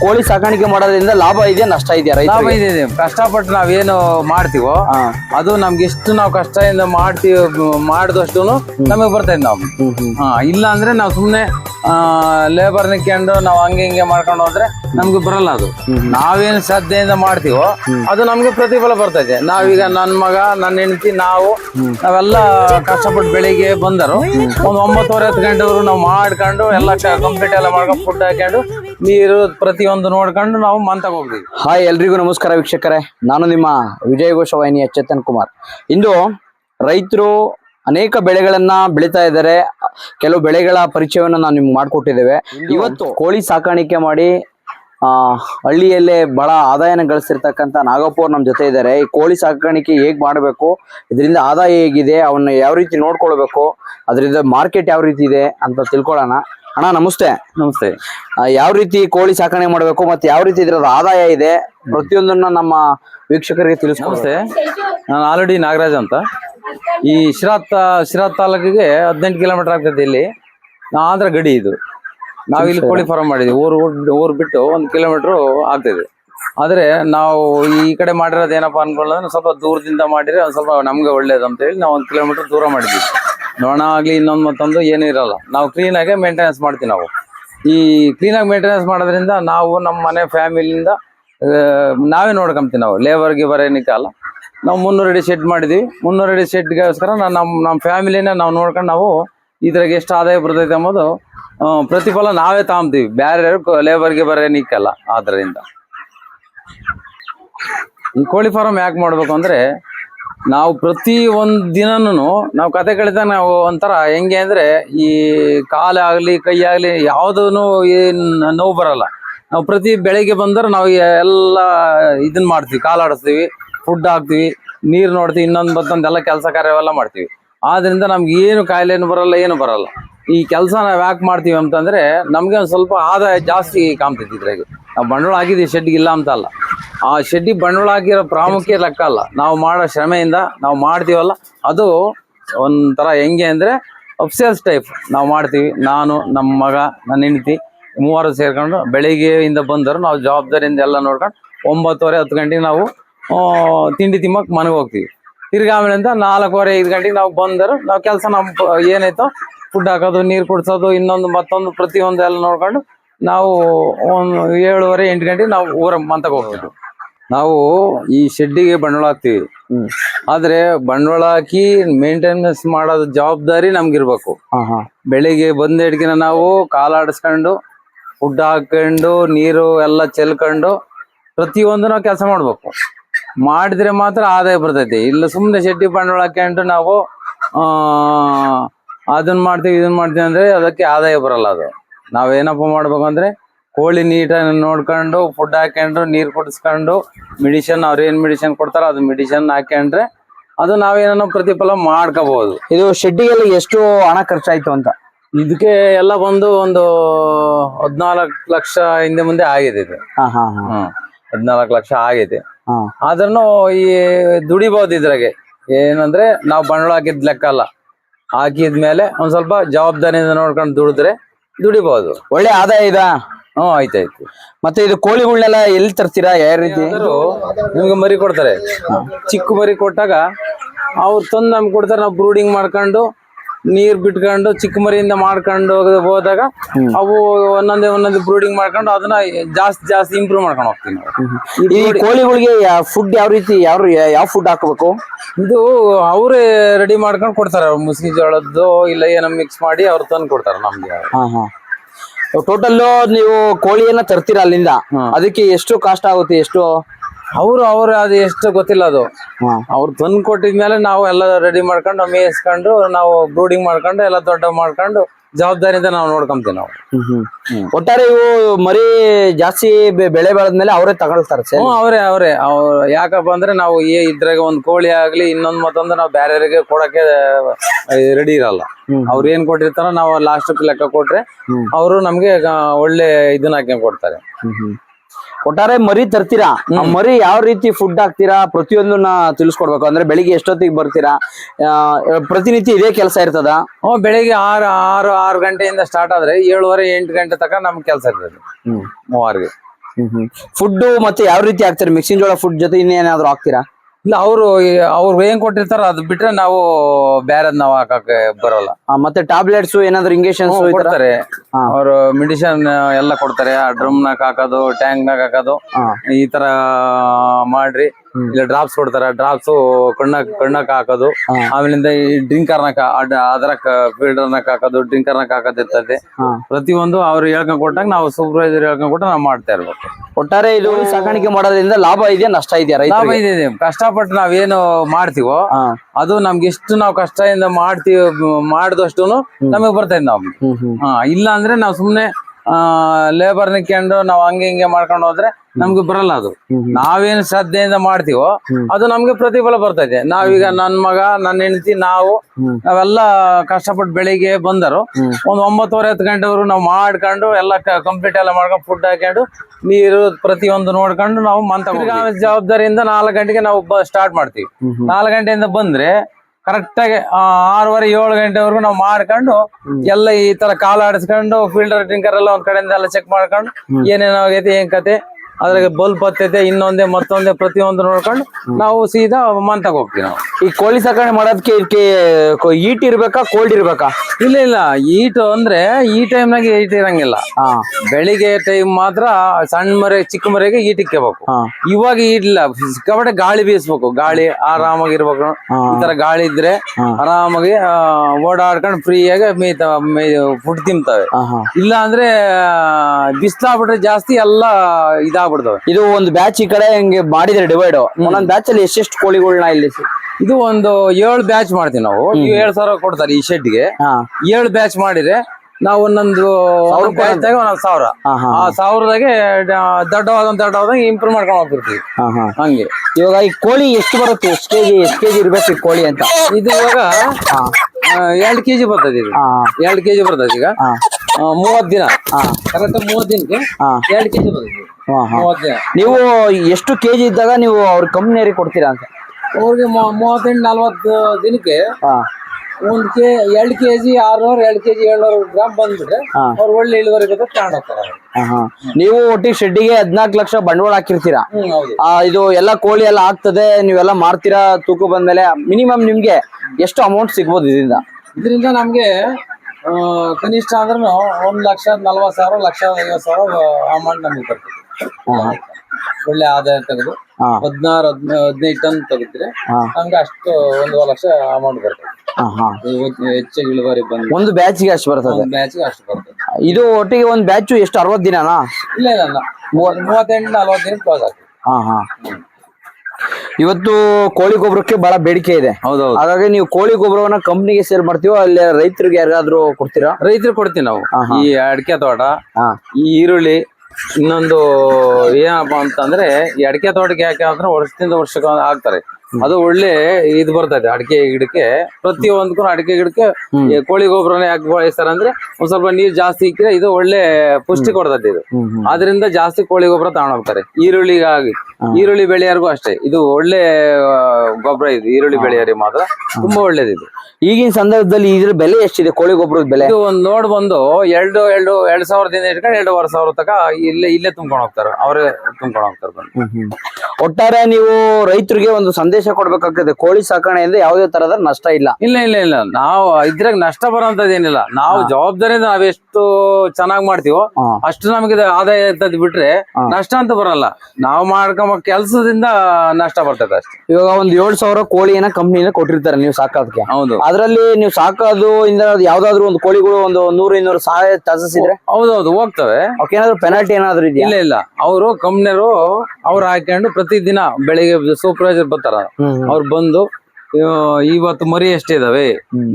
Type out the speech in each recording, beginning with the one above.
ಕೋಳಿ ಸಾಕಾಣಿಕೆ ಮಾಡೋದ್ರಿಂದ ಲಾಭ ಇದೆಯಾ ನಷ್ಟ ಇದೆಯಾ ಲಾಭ ಇದೆ. ಕಷ್ಟಪಟ್ಟು ನಾವೇನು ಮಾಡ್ತೀವೋ. ಅದು ನಮ್ಗೆ ಎಷ್ಟು ನಾವು ಕಷ್ಟದಿಂದ ಮಾಡ್ತೀವಿ ಮಾಡಿದಷ್ಟು ನಮಗೆ ಬರ್ತೈತೆ ನಾವು ಹಾ ಇಲ್ಲ ಅಂದ್ರೆ ನಾವು ಸುಮ್ನೆ ಲೇಬರ್ ನಿಕ್ಕೊಂಡು ನಾವು ಹಂಗೆ ಹಿಂಗೆ ಮಾಡ್ಕೊಂಡು ಹೋದ್ರೆ ನಮ್ಗೆ ಬರಲ್ಲ ಅದು. ನಾವೇನ್ ಶ್ರದ್ಧೆಯಿಂದ ಮಾಡ್ತೀವೋ ಅದು ನಮ್ಗೆ ಪ್ರತಿಫಲ ಬರ್ತೈತೆ ನಾವೀಗ ನನ್ನ ಮಗ ನನ್ನ ಹೆಂಡತಿ, ನಾವು, ನಾವೆಲ್ಲ ಕಷ್ಟಪಟ್ಟು ಬೆಳಿಗ್ಗೆ ಬಂದರು. ಒಂದ್ ಒಂಬತ್ತುವರೆ ಹತ್ತು ಗಂಟೆವರೆಗೂ ನಾವು ಮಾಡ್ಕೊಂಡು ಎಲ್ಲ ಕಂಪ್ಲೀಟ್ ಎಲ್ಲ ಮಾಡ್ಕೊಂಡು ಫುಡ್ ಹಾಕೊಂಡು ನೀರು ಪ್ರತಿಯೊಂದು ನೋಡ್ಕೊಂಡು ನಾವು ಮಂತಾಗ ಹೋಗ್ತೀವಿ ಹಾಯ್, ಎಲ್ರಿಗೂ ನಮಸ್ಕಾರ ವೀಕ್ಷಕರೇ. ನಾನು ನಿಮ್ಮ ವಿಜಯ ಘೋಷ ವಾಹಿನಿಯ ಚೇತನ್ ಕುಮಾರ್. ಇಂದು ರೈತರು ಅನೇಕ ಬೆಳೆಗಳನ್ನ ಬೆಳೀತಾ ಇದ್ದಾರೆ. ಕೆಲವು ಬೆಳೆಗಳ ಪರಿಚಯವನ್ನು ನಾವು ನಿಮ್ಗೆ ಮಾಡಿಕೊಟ್ಟಿದ್ದೇವೆ. ಇವತ್ತು ಕೋಳಿ ಸಾಕಾಣಿಕೆ ಮಾಡಿ ಆ ಹಳ್ಳಿಯಲ್ಲೇ ಬಹಳ ಆದಾಯನ ಗಳಿಸಿರ್ತಕ್ಕಂಥ ನಾಗಪ್ಪವ್ರು ನಮ್ಮ ಜೊತೆ ಇದ್ದಾರೆ. ಈ ಕೋಳಿ ಸಾಕಾಣಿಕೆ ಹೇಗ್ ಮಾಡಬೇಕು ಇದರಿಂದ ಆದಾಯ ಹೇಗಿದೆ ಅವನ್ನ ಯಾವ ರೀತಿ ನೋಡ್ಕೊಳ್ಬೇಕು ಅದರಿಂದ ಮಾರ್ಕೆಟ್ ಯಾವ ರೀತಿ ಇದೆ ಅಂತ ತಿಳ್ಕೊಳ್ಳೋಣ. ಅಣ್ಣ ನಮಸ್ತೆ. ನಮಸ್ತೆ. ಯಾವ ರೀತಿ ಕೋಳಿ ಸಾಕಣೆ ಮಾಡಬೇಕು ಮತ್ತೆ ಯಾವ ರೀತಿ ಇದರ ಆದಾಯ ಇದೆ ಪ್ರತಿಯೊಂದನ್ನ ನಮ್ಮ ವೀಕ್ಷಕರಿಗೆ ತಿಳಿಸ್ಕೊಡ್ತೆ ನಾನು ಆಲ್ರೆಡಿ ನಾಗರಾಜ್ ಅಂತ. ಈ ಶಿರಾತ್ ಶಿರಾತ್ ತಾಲೂಕಿಗೆ ಹದಿನೆಂಟು ಕಿಲೋಮೀಟರ್ ಆಗ್ತದೆ ಇಲ್ಲಿ. ಆಂಧ್ರ ಗಡಿ ಇದು. ನಾವು ಇಲ್ಲಿ ಕೋಳಿ ಫಾರ್ಮ್ ಮಾಡಿದ್ವಿ. ಊರು ಊರ್- ಬಿಟ್ಟು ಒಂದು ಕಿಲೋಮೀಟ್ರು ಆಗ್ತದೆ. ಆದ್ರೆ ನಾವು ಈ ಕಡೆ ಮಾಡಿರೋದು ಏನಪ್ಪ ಅನ್ಕೊಳ್ಳೋದ್ರೆ ಸ್ವಲ್ಪ ದೂರದಿಂದ ಮಾಡಿದ್ರೆ ಸ್ವಲ್ಪ ನಮಗೆ ಒಳ್ಳೇದು ಅಂತ ಹೇಳಿ ನಾವು ಒಂದು ಕಿಲೋಮೀಟರ್ ದೂರ ಮಾಡಿದ್ವಿ. ನೋಣ ಆಗಲಿ ಇನ್ನೊಂದು ಮತ್ತೊಂದು ಏನೂ ಇರಲ್ಲ. ನಾವು ಕ್ಲೀನಾಗೆ ಮೇಂಟೆನೆನ್ಸ್ ಮಾಡ್ತೀವಿ ನಾವು. ಈ ಕ್ಲೀನಾಗಿ ಮೇಂಟೆನೆನ್ಸ್ ಮಾಡೋದ್ರಿಂದ ನಾವು ನಮ್ಮ ಮನೆ ಫ್ಯಾಮಿಲಿಯಿಂದ ನಾವೇ ನೋಡ್ಕೊಂತೀವಿ ನಾವು. ಲೇಬರ್ ಗಿಬರ್ ಏನಿಕ್ಕಲ್ಲ ನಾವು ಮುನ್ನೂರು ಅಡಿ ಶೆಡ್ ಮಾಡಿದ್ವಿ. ಮುನ್ನೂರು ಅಡಿ ಶೆಡ್ಗೋಸ್ಕರ ನಾವು ನಮ್ಮ ನಮ್ಮ ಫ್ಯಾಮಿಲಿನ ನಾವು ನೋಡ್ಕೊಂಡು ನಾವು ಇದ್ರಾಗ ಎಷ್ಟು ಆದಾಯ ಬರ್ತೈತೆ ಆ, ಪ್ರತಿಫಲ ನಾವೇ ತಗೊಂತೀವಿ ಬೇರೆ ಲೇಬರ್ ಗಿಬರ್ ನೀಕಲ್ಲ ಆದ್ರಿಂದ. ಈ ಕೋಳಿ ಫಾರಂ ಯಾಕೆ ಮಾಡ್ಬೇಕು ಅಂದ್ರೆ ನಾವು ಪ್ರತಿ ಒಂದು ದಿನನೂ ನಾವು ಕತೆ ಕಳಿತ ನಾವು ಒಂಥರ ಹೆಂಗೆ ಅಂದ್ರೆ ಈ ಕಾಲಾಗ್ಲಿ ಕೈ ಆಗಲಿ ಯಾವುದೂ ನೋವು ಬರಲ್ಲ. ನಾವು ಪ್ರತಿ ಬೆಳಗ್ಗೆ ಬಂದ್ರೆ ನಾವು ಎಲ್ಲ ಇದನ್ನ ಮಾಡ್ತೀವಿ ಕಾಲಾಡಿಸ್ತೀವಿ ಫುಡ್ ಹಾಕ್ತಿವಿ, ನೀರ್ ನೋಡ್ತೀವಿ, ಇನ್ನೊಂದ್ ಮತ್ತೊಂದ್ ಎಲ್ಲ ಕೆಲಸ ಕಾರ್ಯವೆಲ್ಲ ಮಾಡ್ತೀವಿ. ಆದ್ರಿಂದ ನಮ್ಗೆ ಏನು ಕಾಯಿಲೆನು ಬರಲ್ಲ, ಏನು ಬರಲ್ಲ. ಈ ಕೆಲಸ ನಾವ್ ಯಾಕೆ ಮಾಡ್ತೀವಿ ಅಂತಂದ್ರೆ, ನಮ್ಗೆ ಒಂದ್ ಸ್ವಲ್ಪ ಆದಾಯ ಜಾಸ್ತಿ ಕಾಣ್ತೈತಿ ಇದ್ರಾಗೆ. ನಾವು ಬಂಡವಾಳ ಹಾಕಿದೀವಿ ಶೆಡ್ಗೆ ಇಲ್ಲ ಅಂತ ಅಲ್ಲ. ಆ ಶೆಡ್ಡಿ ಬಂಡವಾಳ ಹಾಕಿರೋ ಪ್ರಾಮುಖ್ಯ ಲೆಕ್ಕ ಅಲ್ಲ. ನಾವು ಮಾಡೋ ಶ್ರಮೆಯಿಂದ ನಾವು ಮಾಡ್ತೀವಲ್ಲ, ಅದು ಒಂಥರ ಹೆಂಗೆ ಅಂದ್ರೆ ಅಪ್ಸೇಲ್ಸ್ ಟೈಪ್ ನಾವು ಮಾಡ್ತೀವಿ, ನಾನು ನಮ್ಮ ಮಗ ನನ್ನ ಹೆಂಡತಿ, ಮೂವರು ಸೇರ್ಕೊಂಡು ಬೆಳಿಗ್ಗೆಯಿಂದ ಬಂದರು ನಾವು ಜವಾಬ್ದಾರಿಯಿಂದ ಎಲ್ಲ ನೋಡ್ಕೊಂಡು ಒಂಬತ್ತುವರೆ, ಹತ್ತು ಗಂಟೆಗೆ ನಾವು ತಿಂಡಿ ತಿಮ್ಮಕ್ ಮನೆಗೆ ಹೋಗ್ತೀವಿ. ತಿರ್ಗಿ ಆಮೇಲಿಂದ ನಾಲ್ಕೂವರೆ ಐದು ಗಂಟೆಗೆ ನಾವು ಬಂದರು. ನಾವು ಕೆಲಸ ನಮ್ಮ ಏನೈತೋ ಏನಾಯ್ತೋ ಫುಡ್ ಹಾಕೋದು ನೀರು ಕುಡಿಸೋದು ಇನ್ನೊಂದು ಮತ್ತೊಂದು ಪ್ರತಿಯೊಂದು ಎಲ್ಲ ನೋಡ್ಕೊಂಡು ನಾವು ಒಂದು ಏಳುವರೆ ಎಂಟು ಗಂಟೆಗೆ ನಾವು ಊರ ಮಂತಕ್ಕೆ ಹೋಗ್ತೀವಿ ನಾವು ಈ ಶೆಡ್ಡಿಗೆ ಬಂಡವಾಳ ಹಾಕ್ತೀವಿ. ಆದ್ರೆ ಬಂಡವಾಳ ಹಾಕಿ ಮೇಂಟೆನೆನ್ಸ್ ಮಾಡೋದು ಜವಾಬ್ದಾರಿ ನಮ್ಗಿರ್ಬೇಕು. ಬೆಳಿಗ್ಗೆ ಬಂದ ಹಿಡ್ಕಿನ ನಾವು ಕಾಲಾಡಿಸ್ಕೊಂಡು ಫುಡ್ ಹಾಕೊಂಡು ನೀರು ಎಲ್ಲ ಚೆಲ್ಕೊಂಡು ಪ್ರತಿಯೊಂದು ನಾವು ಕೆಲಸ ಮಾಡ್ಬೇಕು. ಮಾಡಿದ್ರೆ ಮಾತ್ರ ಆದಾಯ ಬರ್ತೈತಿ. ಇಲ್ಲ ಸುಮ್ಮನೆ ಶೆಟ್ಟಿ ಬಂಡವಾಳ ಹಾಕೊಂಡು ನಾವು ಆ ಅದನ್ನ ಮಾಡ್ತೀವಿ ಇದನ್ನ ಮಾಡ್ತೀವಿ ಅಂದ್ರೆ ಅದಕ್ಕೆ ಆದಾಯ ಬರಲ್ಲ ಅದು. ನಾವೇನಪ್ಪ ಮಾಡ್ಬೇಕು ಅಂದ್ರೆ ಕೋಳಿ ನೀಟಾಗಿ ನೋಡ್ಕೊಂಡು ಫುಡ್ ಹಾಕೊಂಡು ನೀರು ಕುಡಿಸ್ಕೊಂಡು ಮೆಡಿಷನ್ ಅವ್ರು ಏನ್ ಮೆಡಿಷನ್ ಕೊಡ್ತಾರೋ ಅದು ಮೆಡಿಷನ್ ಹಾಕೊಂಡ್ರೆ ಅದು ನಾವೇನೋ ಪ್ರತಿಫಲ ಮಾಡ್ಕೋಬಹುದು. ಇದು ಶೆಡ್ಡಿಗೆಲ್ಲ ಎಷ್ಟು ಹಣ ಖರ್ಚಾಯ್ತು ಅಂತ? ಇದಕ್ಕೆ ಎಲ್ಲ ಬಂದು ಒಂದು ಹದ್ನಾಲ್ಕು ಲಕ್ಷ ಹಿಂದೆ ಮುಂದೆ ಆಗಿದೆ ಇದು. ಹದ್ನಾಲ್ಕು ಲಕ್ಷ ಆಗಿದೆ. ಆದ್ರೂ ಈ ದುಡಿಬಹುದು ಇದ್ರಾಗೆ. ಏನಂದ್ರೆ ನಾವು ಬಂಡವಾಳ ಹಾಕಿದ್ ಲೆಕ್ಕ ಅಲ್ಲ. ಹಾಕಿದ್ಮೇಲೆ ಒಂದ್ ಸ್ವಲ್ಪ ಜವಾಬ್ದಾರಿಯಿಂದ ನೋಡ್ಕೊಂಡು ದುಡಿದ್ರೆ ದುಡಿಬಹುದು ಒಳ್ಳೆ ಆದಾಯ ಇದಾ? ಹ್ಮ್ ಆಯ್ತಾಯ್ತು. ಮತ್ತೆ ಇದು ಕೋಳಿಗಳನ್ನೆಲ್ಲ ಎಲ್ಲಿ ತರ್ತೀರಾ? ಯಾವ ರೀತಿ? ನಿಮ್ಗೆ ಮರಿ ಕೊಡ್ತಾರೆ. ಚಿಕ್ಕ ಮರಿ ಕೊಟ್ಟಾಗ ಅವ್ರು ತಂದು ನಮ್ಗೆ ಕೊಡ್ತಾರೆ ನಾವು ಬ್ರೂಡಿಂಗ್ ಮಾಡ್ಕೊಂಡು ನೀರ್ ಬಿಟ್ಕೊಂಡು ಚಿಕ್ಕ ಮರಿಯಿಂದ ಮಾಡ್ಕೊಂಡು ಹೋದಾಗ ಅವು ಒಂದೊಂದೇ ಒಂದೊಂದು ಬ್ರೂಡಿಂಗ್ ಮಾಡ್ಕೊಂಡು ಅದನ್ನ ಜಾಸ್ತಿ ಜಾಸ್ತಿ ಇಂಪ್ರೂವ್ ಮಾಡ್ಕೊಂಡು ಹೋಗ್ತೀವಿ ನಾವು. ಈ ಕೋಳಿಗಳಿಗೆ ಫುಡ್ ಯಾವ ರೀತಿ ಯಾವ ಯಾವ ಫುಡ್ ಹಾಕಬೇಕು? ಇದು ಅವರೇ ರೆಡಿ ಮಾಡ್ಕೊಂಡು ಕೊಡ್ತಾರೆ. ಮುಸ್ಗಿ ಜೋಳದ್ದು ಇಲ್ಲ ಏನೋ ಮಿಕ್ಸ್ ಮಾಡಿ ಅವ್ರು ತಂದು ಕೊಡ್ತಾರೆ ನಮ್ಗೆ. ಟೋಟಲ್ ನೀವು ಕೋಳಿಯನ್ನ ತರ್ತೀರಾ ಅಲ್ಲಿಂದ? ಅದಕ್ಕೆ ಎಷ್ಟು ಕಾಸ್ಟ್ ಆಗುತ್ತೆ? ಎಷ್ಟು ಅವರು ಅವ್ರ ಅದು ಎಷ್ಟು ಗೊತ್ತಿಲ್ಲ ಅದು. ಅವ್ರು ತಂದು ಕೊಟ್ಟಿದ್ಮೇಲೆ ನಾವು ಎಲ್ಲ ರೆಡಿ ಮಾಡ್ಕೊಂಡು ಮೇಯಿಸ್ಕೊಂಡು ನಾವು ಬ್ರೂಡಿಂಗ್ ಮಾಡ್ಕೊಂಡು ಎಲ್ಲ ದೊಡ್ಡ ಮಾಡ್ಕೊಂಡು ಜವಾಬ್ದಾರಿಯಿಂದ ನಾವು ನೋಡ್ಕೊಂತೀವಿ ನಾವು. ಒಟ್ಟಾರೆ ಇವು ಮರಿ ಜಾಸ್ತಿ ಬೆಳೆ ಬೆಳೆದ್ಮೇಲೆ ಅವರೇ ತಗೊಳ್ತಾರೆ ಸರ್? ಹ್ಞೂ ಅವರೇ ಅವರೇ. ಅವ್ರು ಯಾಕಪ್ಪ ಅಂದ್ರೆ ನಾವು ಏ ಇದ್ರಾಗ ಒಂದು ಕೋಳಿ ಆಗ್ಲಿ ಇನ್ನೊಂದ್ ಮತ್ತೊಂದು ನಾವು ಬೇರೆಯವರಿಗೆ ಕೊಡಕ್ಕೆ ರೆಡಿ ಇರಲ್ಲ. ಅವ್ರ ಏನ್ ಕೊಟ್ಟಿರ್ತಾರ ನಾವು ಲಾಸ್ಟ್ ಲೆಕ್ಕ ಕೊಟ್ರೆ. ಅವರು ನಮ್ಗೆ ಒಳ್ಳೆ ಇದನ್ನ ಹಾಕೊಂಡ್ ಕೊಡ್ತಾರೆ. ಒಟ್ಟಾರೆ ಮರಿ ತರ್ತೀರಾ? ಮರಿ ಯಾವ ರೀತಿ ಫುಡ್ ಹಾಕ್ತೀರಾ? ಪ್ರತಿಯೊಂದನ್ನ ತಿಳಿಸ್ಕೊಡ್ಬೇಕು. ಅಂದ್ರೆ ಬೆಳಿಗ್ಗೆ ಎಷ್ಟೊತ್ತಿಗೆ ಬರ್ತೀರಾ? ಪ್ರತಿನಿತ್ಯ ಇದೇ ಕೆಲಸ ಇರ್ತದ? ಹ್ಮ್ ಬೆಳಿಗ್ಗೆ ಆರು ಆರು ಆರು ಗಂಟೆಯಿಂದ ಸ್ಟಾರ್ಟ್ ಆದ್ರೆ ಏಳುವರೆ ಎಂಟು ಗಂಟೆ ತನಕ ನಮ್ ಕೆಲಸ ಇರ್ತದೆ. ಹ್ಮ್. ಫುಡ್ ಮತ್ತೆ ಯಾವ ರೀತಿ ಹಾಕ್ತೀರಾ? ಮಿಕ್ಸಿಂಗ್ ಜೋಳ ಫುಡ್ ಜೊತೆ ಇನ್ನೇನಾದ್ರೂ ಹಾಕ್ತೀರಾ? ಇಲ್ಲ ಅವರು ಅವ್ರು ಏನ್ ಕೊಟ್ಟಿರ್ತಾರ ಅದ್ ಬಿಟ್ರೆ ನಾವು ಬೇರೆ ನಾವು ಹಾಕಕ್ಕೆ ಬರೋಲ್ಲ. ಆ, ಮತ್ತೆ ಟ್ಯಾಬ್ಲೆಟ್ಸ್ ಏನಾದ್ರು ಇಂಜೆಕ್ಷನ್ಸ್ ಕೊಡ್ತಾರೆ. ಅವರು ಮೆಡಿಸಿನ್ ಎಲ್ಲ ಕೊಡ್ತಾರೆ. ಆ ಡ್ರಮ್ ನಾಗ ಹಾಕೋದು ಟ್ಯಾಂಕ್ ನಾಗ ಹಾಕೋದು. ಈ ತರ ಮಾಡ್ರಿ. ಇಲ್ಲ ಡ್ರಾಪ್ಸ್ ಕೊಡ್ತಾರ ಡ್ರಾಪ್ಸ್ ಕಣ್ಣ ಕಣ್ಣಕ್ ಹಾಕೋದು. ಆಮೇಲೆ ಆಮೇಲಿಂದ ಈ ಡ್ರಿಂಕರ್ ನಾಕ ಅದರ ಫಿಲ್ಟರ್ ನಾಕ ಹಾಕೋದು ಡ್ರಿಂಕರ್ ನಾಕ ಹಾಕೋದಿರ್ತದೆ. ಪ್ರತಿಯೊಂದು ಅವ್ರು ಹೇಳ್ಕೊಂಡ್ ಕೊಟ್ಟಾಗ ನಾವು ಸೂಪರ್ವೈಸರ್ ಹೇಳ್ಕೊಂಡ್ ಕೊಟ್ಟ ನಾವು ಮಾಡ್ತಾ ಇರ್ಬೇಕು. ಒಟ್ಟಾರೆ ಇದು ಸಾಕಾಣಿಕೆ ಮಾಡೋದ್ರಿಂದ ಲಾಭ ಇದೆಯಾ ನಷ್ಟ ಇದೆಯಾ ಲಾಭ ಇದೆ ಕಷ್ಟಪಟ್ಟು ನಾವೇನು ಮಾಡ್ತೀವೋ. ಅದು ನಮ್ಗೆ ಎಷ್ಟು ನಾವು ಕಷ್ಟದಿಂದ ಮಾಡ್ತೀವಿ ಮಾಡಿದಷ್ಟು ನಮಗೆ ಬರ್ತೈತೆ ನಾವು ಇಲ್ಲ ಅಂದ್ರೆ ನಾವು ಸುಮ್ನೆ ಲೇಬರ್ ನಿಕ್ಕೊಂಡು ನಾವು ಹಂಗೆ ಹಿಂಗೆ ಮಾಡ್ಕೊಂಡು ಹೋದ್ರೆ ನಮ್ಗೆ ಬರಲ್ಲ ಅದು. ನಾವೇನ್ ಶ್ರದ್ಧೆಯಿಂದ ಮಾಡ್ತೀವೋ ಅದು ನಮ್ಗೆ ಪ್ರತಿಫಲ ಬರ್ತೈತೆ ನಾವೀಗ ನನ್ ಮಗ ನನ್ನ ಹೆಂಡತಿ ನಾವು. ನಾವೆಲ್ಲ ಕಷ್ಟಪಟ್ಟು ಬೆಳಿಗ್ಗೆ ಬಂದರು. ಒಂದ್ ಒಂಬತ್ತುವರೆ ಹತ್ತು ಗಂಟೆವರೆಗೂ ನಾವು ಮಾಡ್ಕೊಂಡು ಎಲ್ಲ ಕಂಪ್ಲೀಟ್ ಎಲ್ಲ ಮಾಡ್ಕೊಂಡು ಫುಡ್ ಹಾಕೊಂಡು ನೀರು ಪ್ರತಿಯೊಂದು ನೋಡ್ಕೊಂಡು ನಾವು ಮಂತ ಜವಾಬ್ದಾರಿಯಿಂದ ನಾಲ್ಕು ಗಂಟೆಗೆ ನಾವು ಸ್ಟಾರ್ಟ್ ಮಾಡ್ತೀವಿ. ನಾಲ್ಕು ಗಂಟೆಯಿಂದ ಬಂದ್ರೆ ಕರೆಕ್ಟ್ ಆಗಿ ಆರೂವರೆ ಏಳು ಗಂಟೆವರೆಗೂ ನಾವು ಮಾಡ್ಕೊಂಡು ಎಲ್ಲ ಈ ತರ ಕಾಲ ಆಡಿಸ್ಕೊಂಡು ಫಿಲ್ಟರ್ ಡ್ರಿಂಕರ್ ಎಲ್ಲ ಒಂದ್ ಕಡೆಯಿಂದ ಎಲ್ಲ ಚೆಕ್ ಮಾಡ್ಕೊಂಡು ಏನೇನಾಗೈತೆ ಏನ್ ಕತೆ. ಅದ್ರಾಗ ಬಲ್ಬ್ ಹತ್ತೈತೆ ಇನ್ನೊಂದೇ ಮತ್ತೊಂದೇ ಪ್ರತಿಯೊಂದು ನೋಡ್ಕೊಂಡು ನಾವು ಸೀದಾ ಮಂತಕ್ ಹೋಗ್ತೀವಿ ನಾವು. ಈ ಕೋಳಿ ಸಾಕಣೆ ಮಾಡೋದಕ್ಕೆ ಇದಕ್ಕೆ ಈಟ್ ಇರ್ಬೇಕಾ ಕೋಲ್ಡ್ ಇರ್ಬೇಕಾ? ಇಲ್ಲ ಇಲ್ಲ. ಈಟ್ ಅಂದ್ರೆ ಈ ಟೈಮ್ನಾಗ ಈಟ್ ಇರಂಗಿಲ್ಲ. ಬೆಳಿಗ್ಗೆ ಟೈಮ್ ಮಾತ್ರ ಸಣ್ಣ ಮರೆ ಚಿಕ್ಕ ಮರೆಗೆ ಈಟ್ ಇಕ್ಕಬೇಕು. ಇವಾಗ ಇಲ್ಲ. ಸಿಕ್ಕಾಪಟ್ಟೆ ಗಾಳಿ ಬೀಸ್ಬೇಕು. ಗಾಳಿ ಆರಾಮಾಗಿ ಇರ್ಬೇಕು ಈ ತರ ಗಾಳಿ ಇದ್ರೆ ಆರಾಮಾಗಿ ಓಡಾಡ್ಕೊಂಡು ಫ್ರೀಯಾಗಿ ಮೇಯ್ತ ಫುಡ್ ತಿಂತಾವೆ. ಇಲ್ಲ ಅಂದ್ರೆ ಬಿಸ್ಲಾಗ್ಬಿಟ್ರೆ ಜಾಸ್ತಿ ಎಲ್ಲ ಇದಾಗ್ಬಿಡ್ತವೆ ಇದು ಒಂದು ಬ್ಯಾಚ್ ಈ ಕಡೆ ಹಿಂಗೆ ಮಾಡಿದ್ರೆ ಡಿವೈಡ್ ಒಂದೊಂದ್ ಬ್ಯಾಚ್ ಅಲ್ಲಿ ಎಷ್ಟೆಷ್ಟು ಕೋಳಿಗಳನ್ನ ಇಲ್ಲಿ ಇದು ಒಂದು ಏಳು ಬ್ಯಾಚ್ ಮಾಡ್ತೀವಿ ನಾವು. ಏಳು ಸಾವಿರ ಕೊಡ್ತಾರೆ ಈ ಶೆಡ್ಗೆ ಗೆ. ಏಳು ಬ್ಯಾಚ್ ಮಾಡಿದ್ರೆ ನಾವು ಒಂದೊಂದು ಒಂದೊಂದು ಸಾವಿರ. ಆ ಸಾವಿರದಾಗೆ ದೊಡ್ಡವಾದ ದೊಡ್ಡವಾದ ಇಂಪ್ರೂವ್ ಮಾಡ್ಕೊಂಡು ಹೋಗ್ತಿರ್ತೀವಿ ಹಾ ಹಾ. ಹಂಗೆ. ಇವಾಗ ಈ ಕೋಳಿ ಎಷ್ಟು ಬರುತ್ತೆ? ಎಷ್ಟು ಕೆಜಿ ಎಷ್ಟು ಕೆಜಿ ಇರ್ಬೇಕು ಈ ಕೋಳಿ ಅಂತ? ಇದು ಇವಾಗ ಎರಡು ಕೆಜಿ ಬರ್ತದೆ ಇದು. ಎರಡು ಕೆಜಿ ಬರ್ತದೆ ಈಗ. ಮೂವತ್ ದಿನ. ಕರೆಕ್ಟ್ ಮೂವತ್ ದಿನಕ್ಕೆ ಎರಡು ಕೆಜಿ ಬರ್ತದೆ. ನೀವು ಎಷ್ಟು ಕೆಜಿ ಇದ್ದಾಗ ನೀವು ಅವ್ರ ಕಂಪ್ನಿಯರಿಗೆ ಕೊಡ್ತೀರಾ ಅಂತ? ಅವ್ರಿಗೆ ಮೂವತ್ತೆಂಟು ನಲ್ವತ್ತು ದಿನಕ್ಕೆ ಒಂದ್ ಕೆ ಎರಡು ಕೆಜಿ ಆರ್ನೂರು ಎರಡು ಕೆಜಿ ಏಳ್ನೂರು ಗ್ರಾಮ್ ಬಂದ್ಬಿಟ್ರೆ ಹಾ. ಅವ್ರು ಒಳ್ಳೆ ಇಳುವರಿ ತಗೊಂಡ್ ಹೋಗ್ತಾರೆ. ನೀವು ಒಟ್ಟಿಗೆ ಶೆಡ್ಡಿಗೆ ಹದಿನಾಲ್ಕು ಲಕ್ಷ ಬಂಡವಾಳ ಹಾಕಿರ್ತೀರಾ? ಇದು ಎಲ್ಲ ಕೋಳಿ ಎಲ್ಲ ಆಗ್ತದೆ ನೀವೆಲ್ಲ ಮಾರ್ತೀರಾ ತೂಕ ಬಂದ್ಮೇಲೆ? ಮಿನಿಮಮ್ ನಿಮ್ಗೆ ಎಷ್ಟು ಅಮೌಂಟ್ ಸಿಗ್ಬೋದು ಇದರಿಂದ? ಇದರಿಂದ ನಮ್ಗೆ ಕನಿಷ್ಠ ಅಂದ್ರೂ ಒಂದ್ ಲಕ್ಷ ನಲ್ವತ್ ಸಾವಿರ ಲಕ್ಷ ಐವತ್ ಸಾವಿರ ಅಮೌಂಟ್ ನಮಗೆ ಬರ್ತದೆ ಒಳ್ಳೆ ಆದಾಯ ತೆಗೆದು ಹದಿನಾರು ಹದಿನೈದು ಟನ್ ತೆಗೆದ್ರೆ ಹಂಗ ಅಷ್ಟು ಒಂದೂವರೆ ಲಕ್ಷ ಅಮೌಂಟ್ ಬರ್ತದೆ. ಹಾ ಹಾ. ಇವತ್ತು ಹೆಚ್ಚಿಗೆ ಇಳುವರಿ ಬಂದು ಒಂದು ಬ್ಯಾಚ್ಗೆ ಅಷ್ಟು ಬರ್ತದೆ? ಬ್ಯಾಚ್ಗೆ ಅಷ್ಟು ಬರ್ತದೆ. ಇದು ಒಟ್ಟಿಗೆ ಒಂದು ಬ್ಯಾಚು ಎಷ್ಟು ಅರವತ್ತು ದಿನನಾ? ಇಲ್ಲ ಇಲ್ಲ ಇಲ್ಲ. ಮೂವತ್ತೆಂಟು ನಲ್ವತ್ತು ದಿನ ಕ್ಲೋಸ್ ಆಗ್ತದೆ. ಹಾ ಹಾ. ಇವತ್ತು ಕೋಳಿ ಗೊಬ್ಬರಕ್ಕೆ ಬಹಳ ಬೇಡಿಕೆ ಇದೆ. ಹೌದೌದು. ಹಾಗಾಗಿ ನೀವು ಕೋಳಿ ಗೊಬ್ಬರವನ್ನ ಕಂಪ್ನಿಗೆ ಸೇಲ್ ಮಾಡ್ತೀವೋ ಅಲ್ಲಿ ರೈತರಿಗೆ ಯಾರಿಗಾದ್ರೂ ಕೊಡ್ತೀರಾ? ರೈತರು ಕೊಡ್ತೀವಿ ನಾವು. ಈ ಅಡಿಕೆ ತೋಟ ಈ ಈರುಳ್ಳಿ ಇನ್ನೊಂದು ಏನಪ್ಪಾ ಅಂತಂದ್ರೆ ಈ ಅಡಿಕೆ ತೋಟಕ್ಕೆ ಯಾಕೆ ಅಂದ್ರೆ ವರ್ಷದಿಂದ ವರ್ಷಕ್ಕೆ ಆಗ್ತಾರೆ. ಅದು ಒಳ್ಳೆ ಇದು ಬರ್ತದೆ ಅಡಿಕೆ ಗಿಡಕ್ಕೆ. ಪ್ರತಿಯೊಂದಕ್ಕೂ ಅಡಿಕೆ ಗಿಡಕ್ಕೆ ಕೋಳಿ ಗೊಬ್ಬರನೇ ಯಾಕೆ ಬಳಸ್ತಾರ ಅಂದ್ರೆ ಒಂದ್ ಸ್ವಲ್ಪ ನೀರ್ ಜಾಸ್ತಿ ಇಕ್ಕಿದ್ರೆ ಇದು ಒಳ್ಳೆ ಪುಷ್ಟಿ ಕೊಡ್ತದೆ ಇದು. ಆದ್ರಿಂದ ಜಾಸ್ತಿ ಕೋಳಿ ಗೊಬ್ಬರ ತಗೊಂಡೋಗ್ತಾರೆ. ಈರುಳ್ಳಿಗಾಗಿ. ಈರುಳ್ಳಿ ಬೆಳೆಯೋರ್ಗು ಅಷ್ಟೇ. ಇದು ಒಳ್ಳೆ ಗೊಬ್ಬರ ಇದು ಈರುಳ್ಳಿ ಬೆಳೆಯೋರಿಗೆ ಮಾತ್ರ ತುಂಬಾ ಒಳ್ಳೇದಿದೆ ಈಗಿನ ಸಂದರ್ಭದಲ್ಲಿ ಇದ್ರ ಬೆಲೆ ಎಷ್ಟಿದೆ ಕೋಳಿ ಗೊಬ್ಬರದ ಬೆಲೆ? ಇದು ಒಂದ್ ನೋಡ್ ಬಂದು ಎರಡು ಎರಡು ಎರಡ್ ಸಾವಿರದಿಂದ ಇಟ್ಕೊಂಡು ಎರಡೂವರೆ ಸಾವಿರ ತನಕ ಇಲ್ಲೇ ಇಲ್ಲೇ ತುಂಬ್ಕೊಂಡು ಹೋಗ್ತಾರೆ. ಅವರೇ ತುಂಬ್ಕೊಂಡು ಹೋಗ್ತಾರೆ ಒಟ್ಟಾರೆ ನೀವು ರೈತರಿಗೆ ಒಂದು ಸಂದೇಶ ಕೊಡ್ಬೇಕಾಗ್ತದೆ. ಕೋಳಿ ಸಾಕಣೆಯಿಂದ ಯಾವುದೇ ತರದ ನಷ್ಟ ಇಲ್ಲ. ಇಲ್ಲ ಇಲ್ಲ ಇಲ್ಲ. ನಾವು ಇದ್ರಾಗ ನಷ್ಟ ಬರೋಂತದೇನಿಲ್ಲ ಏನಿಲ್ಲ. ನಾವು ಜವಾಬ್ದಾರಿಯಿಂದ ನಾವೆಷ್ಟು ಚೆನ್ನಾಗಿ ಮಾಡ್ತೀವೋ ಅಷ್ಟು ನಮಗೆ ಆದಾಯ ಇದ್ದದ್ ಬಿಟ್ರೆ ನಷ್ಟ ಅಂತ ಬರಲ್ಲ. ನಾವು ಮಾಡ್ಕೊಂಬ ಕೆಲಸದಿಂದ ನಷ್ಟ ಬರ್ತದೆ ಅಷ್ಟೇ. ಇವಾಗ ಒಂದ್ ಏಳ್ ಸಾವಿರ ಕೋಳಿಯನ್ನ ಕಂಪ್ನಿನ ಕೊಟ್ಟಿರ್ತಾರೆ ನೀವು ಸಾಕೋದಕ್ಕೆ ಹೌದು. ಅದ್ರಲ್ಲಿ ನೀವು ಸಾಕೋದು ಇಂದ ಯಾವ್ದಾದ್ರು ಒಂದು ಕೋಳಿಗಳು ಒಂದು ನೂರ ಇನ್ನೂರು ಸಾವಿರ ಚಾನ್ಸಸ್ ಇದ್ರೆ? ಹೌದೌದು ಹೋಗ್ತವೆ. ಏನಾದ್ರು ಪೆನಾಲ್ಟಿ ಏನಾದ್ರು ಇದೆಯಾ? ಇಲ್ಲ ಇಲ್ಲ. ಅವರು ಕಂಪ್ನಿಯವರು ಅವ್ರು ಹಾಕೊಂಡು ಪ್ರತಿದಿನ ಬೆಳಿಗ್ಗೆ ಸೂಪರ್ವೈಸರ್ ಬರ್ತಾರ. ಅವ್ರು ಬಂದು ಇವತ್ತು ಮರಿ ಎಷ್ಟಿದಾವೆ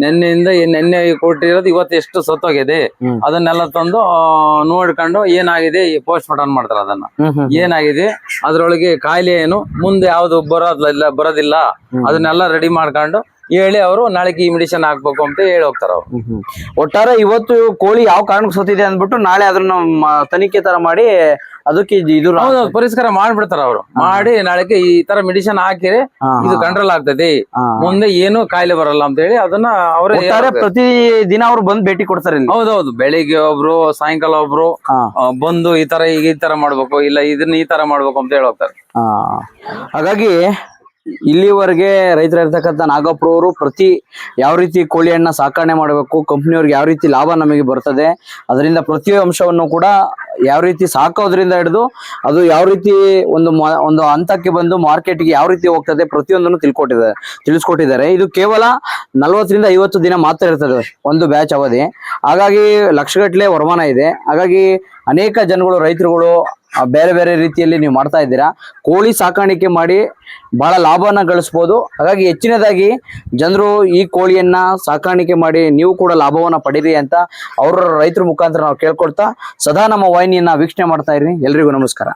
ನಿನ್ನೆಯಿಂದ ನಿನ್ನೆ ನೆನ್ನೆ ಕೊಟ್ಟಿರೋದು ಇವತ್ತು ಎಷ್ಟು ಸತ್ತೋಗಿದೆ? ಅದನ್ನೆಲ್ಲ ತಂದು ನೋಡ್ಕೊಂಡು ಏನಾಗಿದೆ ಪೋಸ್ಟ್ ಮಾರ್ಟಮ್ ಮಾಡ್ತಾರೆ ಅದನ್ನ. ಏನಾಗಿದೆ? ಅದ್ರೊಳಗೆ ಕಾಯಿಲೆ ಏನು? ಮುಂದೆ ಯಾವ್ದು ಬರೋದಿಲ್ಲ. ಬರೋದಿಲ್ಲ ಅದನ್ನೆಲ್ಲ ರೆಡಿ ಮಾಡ್ಕೊಂಡು ಹೇಳಿ ಅವರು ನಾಳೆಗೆ ಈ ಮೆಡಿಸಿನ್ ಹಾಕ್ಬೇಕು ಅಂತ ಹೇಳಿ ಹೋಗ್ತಾರ ಅವ್ರು. ಒಟ್ಟಾರೆ ಇವತ್ತು ಕೋಳಿ ಯಾವ ಕಾರಣಕ್ಕೆ ಸತ್ತಿದೆ ಅಂದ್ಬಿಟ್ಟು ನಾಳೆ ಅದನ್ನ ಮ- ತನಿಖೆ ತರ ಮಾಡಿ ಅದಕ್ಕೆ ಇದು- ಇದು ಹೌದು ಪರಿಷ್ಕಾರ ಮಾಡ್ಬಿಡ್ತಾರ ಅವರು. ಮಾಡಿ ನಾಳೆಗೆ ಈ ತರ ಮೆಡಿಸಿನ್ ಹಾಕಿರಿ ಹಾ, ಇದು ಕಂಟ್ರೋಲ್ ಆಗ್ತದೆ. ಹಾ. ಮುಂದೆ ಏನು ಕಾಯಿಲೆ ಬರಲ್ಲ ಅಂತ ಹೇಳಿ ಅದನ್ನ ಅವರೇ ಒಟ್ಟಾರೆ ಪ್ರತಿ ದಿನ ಅವ್ರು ಬಂದ್ ಭೇಟಿ ಕೊಡ್ತಾರೆ ಇಲ್ಲಿ. ಹೌದೌದು ಬೆಳಿಗ್ಗೆ ಒಬ್ರು ಸಾಯಂಕಾಲ ಒಬ್ರು ಹಾ. ಆ, ಬಂದು ಈ ತರ ಈಗ ಈ ತರ ಮಾಡ್ಬೇಕು ಇಲ್ಲ ಇದನ್ನ ಈ ತರ ಮಾಡ್ಬೇಕು ಅಂತ ಹೇಳಿ ಹೋಗ್ತಾರೆ. ಹಾಗಾಗಿ ಇಲ್ಲಿವರೆಗೆ ರೈತರಿರ್ತಕ್ಕಂಥ ನಾಗಪ್ಪರವರು ಪ್ರತಿ ಯಾವ ರೀತಿ ಕೋಳಿಯನ್ನ ಸಾಕಣೆ ಮಾಡಬೇಕು, ಕಂಪ್ನಿಯವ್ರಿಗೆ ಯಾವ ರೀತಿ ಲಾಭ ನಮಗೆ ಬರ್ತದೆ, ಅದರಿಂದ ಪ್ರತಿ ಅಂಶವನ್ನು ಕೂಡ ಯಾವ ರೀತಿ ಸಾಕೋದ್ರಿಂದ ಹಿಡಿದು ಅದು ಯಾವ ರೀತಿ ಒಂದು ಒಂದು ಹಂತಕ್ಕೆ ಬಂದು ಮಾರ್ಕೆಟ್ಗೆ ಯಾವ ರೀತಿ ಹೋಗ್ತದೆ ಪ್ರತಿಯೊಂದನ್ನು ತಿಳ್ಕೊಟ್ಟಿದ್ದಾರೆ ತಿಳಿಸ್ಕೊಟ್ಟಿದ್ದಾರೆ. ಇದು ಕೇವಲ ನಲವತ್ತರಿಂದ ಐವತ್ತು ದಿನ ಮಾತ್ರ ಇರ್ತದೆ ಒಂದು ಬ್ಯಾಚ್ ಅವಧಿ. ಹಾಗಾಗಿ ಲಕ್ಷಗಟ್ಟಲೆ ವರಮಾನ ಇದೆ. ಹಾಗಾಗಿ ಅನೇಕ ಜನಗಳು, ರೈತರುಗಳು ಬೇರೆ ಬೇರೆ ರೀತಿಯಲ್ಲಿ ನೀವು ಮಾಡ್ತಾ ಇದ್ದೀರಾ? ಕೋಳಿ ಸಾಕಾಣಿಕೆ ಮಾಡಿ ಬಹಳ ಲಾಭವನ್ನು ಗಳಿಸ್ಬೋದು. ಹಾಗಾಗಿ ಹೆಚ್ಚಿನದಾಗಿ ಜನರು ಈ ಕೋಳಿಯನ್ನ ಸಾಕಾಣಿಕೆ ಮಾಡಿ ನೀವು ಕೂಡ ಲಾಭವನ್ನ ಪಡೀರಿ ಅಂತ ಅವರ ರೈತರ ಮುಖಾಂತರ ನಾವು ಕೇಳ್ಕೊಳ್ತಾ ಸದಾ ನಮ್ಮ ವಾಹಿನಿಯನ್ನ ವೀಕ್ಷಣೆ ಮಾಡ್ತಾ ಇರಿ ಎಲ್ರಿಗೂ ನಮಸ್ಕಾರ.